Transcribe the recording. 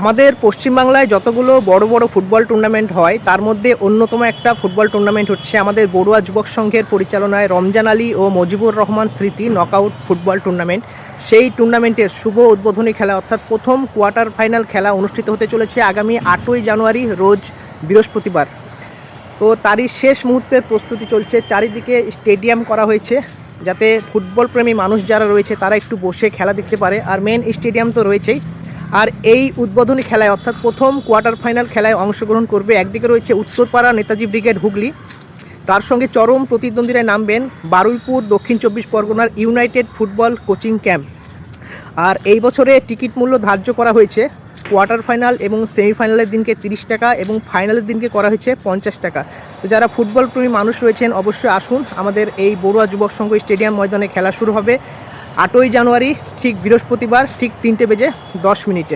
আমাদের পশ্চিমবাংলায় যতগুলো বড় বড় ফুটবল টুর্নামেন্ট হয়, তার মধ্যে অন্যতম একটা ফুটবল টুর্নামেন্ট হচ্ছে আমাদের বড়ুয়া যুবক সংঘের পরিচালনায় রমজান আলী ও মজিবুর রহমান স্মৃতি নকআউট ফুটবল টুর্নামেন্ট। সেই টুর্নামেন্টের শুভ উদ্বোধনী খেলা, অর্থাৎ প্রথম কোয়ার্টার ফাইনাল খেলা অনুষ্ঠিত হতে চলেছে আগামী আটই জানুয়ারি, রোজ বৃহস্পতিবার। তো তারই শেষ মুহূর্তের প্রস্তুতি চলছে। চারিদিকে স্টেডিয়াম করা হয়েছে, যাতে ফুটবল প্রেমী মানুষ যারা রয়েছে, তারা একটু বসে খেলা দেখতে পারে। আর মেন স্টেডিয়াম তো রয়েছেই। আর এই উদ্বোধনী খেলায়, অর্থাৎ প্রথম কোয়ার্টার ফাইনাল খেলায় অংশগ্রহণ করবে। একদিকে রয়েছে উত্তরপাড়া নেতাজি ব্রিগেড হুগলি। তার সঙ্গে চরম প্রতিদ্বন্দ্বীরায় নামবেন বারুইপুর, দক্ষিণ চব্বিশ পরগনার ইউনাইটেড ফুটবল কোচিং ক্যাম্প। আর এই বছরে টিকিট মূল্য ধার্য করা হয়েছে। কোয়ার্টার ফাইনাল এবং সেমিফাইনালের দিনকে তিরিশ টাকা এবং ফাইনালের দিনকে করা হয়েছে পঞ্চাশ টাকা। তো যারা ফুটবল প্রেমী মানুষ রয়েছেন, অবশ্যই আসুন। আমাদের এই বড়ুয়া যুবক সংঘ স্টেডিয়াম ময়দানে খেলা শুরু হবে আটই জানুয়ারি। ঠিক বৃহস্পতিবার ঠিক তিনটে বেজে দশ মিনিটে।